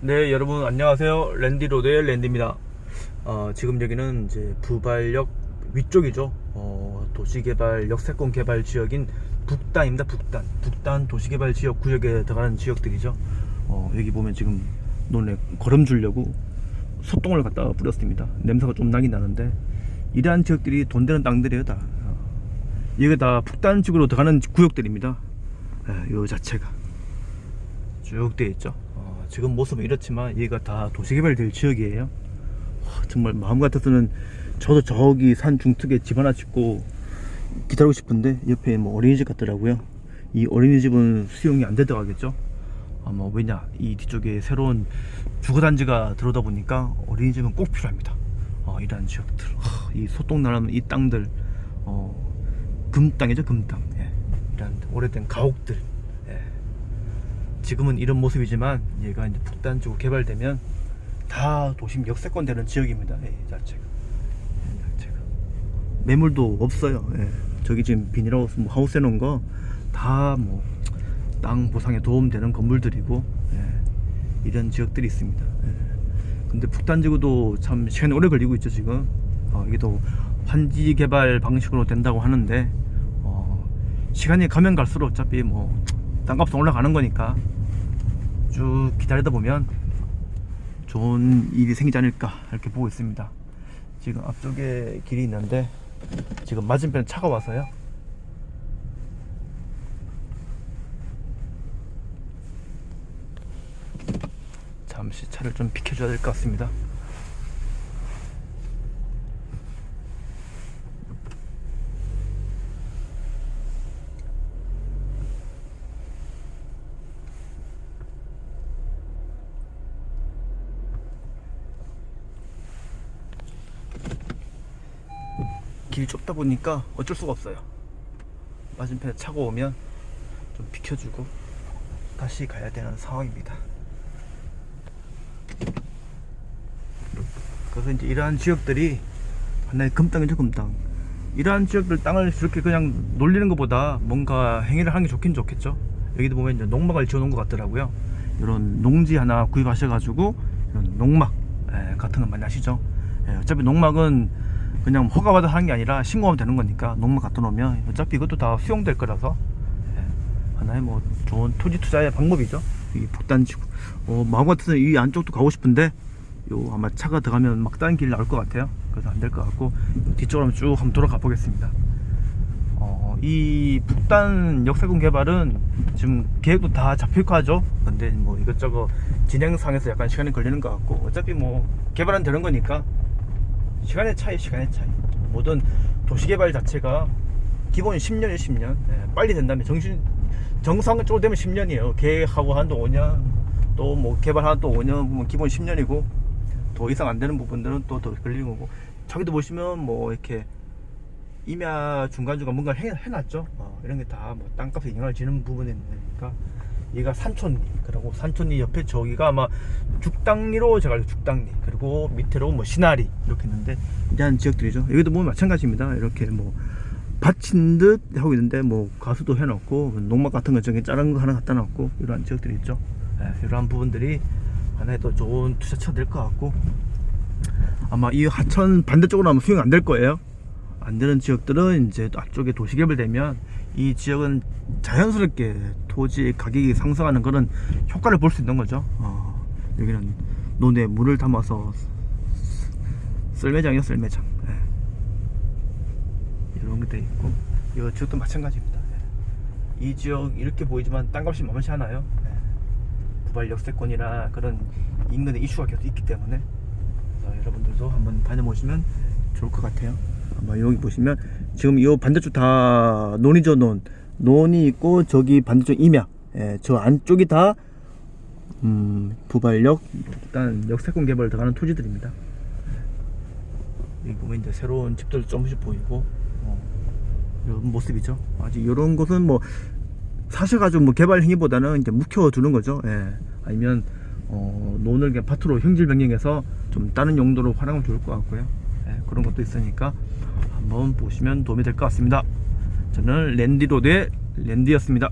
네, 여러분 안녕하세요. 랜디로드의 랜디입니다. 어, 지금 여기는 이제 부발역 위쪽이죠. 어, 도시개발 역세권 개발 지역인 북단입니다. 북단. 북단 도시개발 지역 구역에 들어가는 지역들이죠. 어, 여기 보면 지금 논에 거름 주려고 소똥을 갖다가 뿌렸습니다. 냄새가 좀 나긴 나는데 이러한 지역들이 돈 되는 땅들이에요, 다. 어, 이게 다 북단 쪽으로 들어가는 구역들입니다. 예, 요 자체가. 쭉 되어 있죠. 어, 지금 모습은 이렇지만 얘가 다 도시개발될 지역이에요. 와, 정말 마음 같아서는 저도 저기 산 중턱에 집 하나 짓고 기다리고 싶은데 옆에 뭐 어린이집 같더라고요. 이 어린이집은 수용이 안 되더라겠죠. 아마 왜냐 이 뒤쪽에 새로운 주거단지가 들어오다 보니까 어린이집은 꼭 필요합니다. 어, 이러한 지역들, 하, 이 소똥나라는 이 땅들, 어, 금땅이죠 금땅. 예, 이런 오래된 가옥들. 예. 지금은 이런 모습이지만 얘가 이제 북단 쪽으로 개발되면 다 도심 역세권 되는 지역입니다. 예, 이 자체가. 이 자체가. 매물도 없어요. 예. 저기 지금 비닐하우스 뭐 하우스 해놓은 거 다 뭐 땅 보상에 도움되는 건물들이고 예. 이런 지역들이 있습니다. 예. 근데 북단 지구도 참 시간이 오래 걸리고 있죠 지금. 어, 이게 또 환지 개발 방식으로 된다고 하는데 어, 시간이 가면 갈수록 어차피 뭐 땅값은 올라가는 거니까 쭉 기다리다 보면 좋은 일이 생기지 않을까 이렇게 보고 있습니다. 지금 앞쪽에 길이 있는데 지금 맞은편 차가 와서요. 잠시 차를 좀 비켜줘야 될 것 같습니다. 길이 좁다 보니까 어쩔 수가 없어요. 맞은편에 차가 오면 좀 비켜주고 다시 가야 되는 상황입니다. 그래서 이제 이러한 지역들이 하나의 금땅이죠 금땅. 이러한 지역들 땅을 이렇게 그냥 놀리는 것보다 뭔가 행위를 하는 게 좋긴 좋겠죠. 여기도 보면 이제 농막을 지어놓은 것 같더라고요. 이런 농지 하나 구입하셔가지고 이런 농막 예, 같은 거 많이 아시죠? 예, 어차피 농막은 그냥 허가받아 하는 게 아니라 신고하면 되는 거니까 농막 갖다 놓으면 어차피 이것도 다 수용될 거라서 예, 하나의 뭐 좋은 토지 투자의 방법이죠. 이 북단지구. 어, 마음 같아서 이 안쪽도 가고 싶은데 요 아마 차가 들어가면 막 다른 길 나올 것 같아요. 그래서 안 될 것 같고 뒤쪽으로 한번 쭉 한번 돌아가 보겠습니다. 어, 이 북단 역세권 개발은 지금 계획도 다 잡힐 거 하죠. 근데 뭐 이것저것 진행상에서 약간 시간이 걸리는 것 같고 어차피 뭐 개발은 되는 거니까 시간의 차이, 시간의 차이. 모든 도시개발 자체가 기본 10년이에요, 10년. 예, 빨리 된다면 정신 정상적으로 되면 10년이에요. 계획하고 한또 5년, 또 뭐 개발하는 또 5년, 뭐 기본 10년이고 더 이상 안 되는 부분들은 또 더 걸리는 거고. 저기도 보시면 뭐 이렇게 임야 중간중간 뭔가 해, 해놨죠. 어, 이런 게 다 뭐 땅값에 영향을 주는 부분이니까 얘가 산촌리 그리고 산촌리 옆에 저기가 아마 죽당리로 제가 알기로 죽당리 그리고 밑으로 뭐 시나리 이렇게 있는데 이런 지역들이죠. 여기도 보면 마찬가지입니다. 이렇게 뭐 받친 듯 하고 있는데 뭐 가수도 해놓고 농막 같은 거 저기 자른 거 하나 갖다 놨고 이러한 지역들이 있죠. 예, 이러한 부분들이 하나의 또 좋은 투자처가 될것 같고 아마 이 하천 반대쪽으로 하면 수용 안 될 거예요. 안 되는 지역들은 이제 또 앞쪽에 도시개발 되면 이 지역은 자연스럽게 토지 가격이 상승하는 그런 효과를 볼 수 있는 거죠. 어, 여기는 논에 물을 담아서 썰매장이요, 썰매장. 예. 이런 게 돼 있고 이 지역도 마찬가지입니다. 예. 이 지역 이렇게 보이지만 땅값이 만만치 않아요. 예. 부발 역세권이나 그런 인근의 이슈가 계속 있기 때문에 그래서 여러분들도 한번 다녀보시면 좋을 것 같아요. 아마 여기 보시면 지금 이 반대쪽 다 논이죠 논 논이 있고 저기 반대쪽 임야 예, 저 안쪽이 다 음, 부발역 일단 역세권 개발 들어가는 토지들입니다. 여기 보면 이제 새로운 집들 조금씩 보이고 어, 이런 모습이죠. 아직 이런 곳은 뭐 사셔가지고 뭐 개발 행위보다는 이제 묵혀두는 거죠. 예. 아니면 어, 논을 밭으로 형질 변경해서 좀 다른 용도로 활용하면 좋을 것 같고요. 예, 그런 것도 있으니까 한번 보시면 도움이 될 것 같습니다. 저는 랜디로드의 랜디였습니다.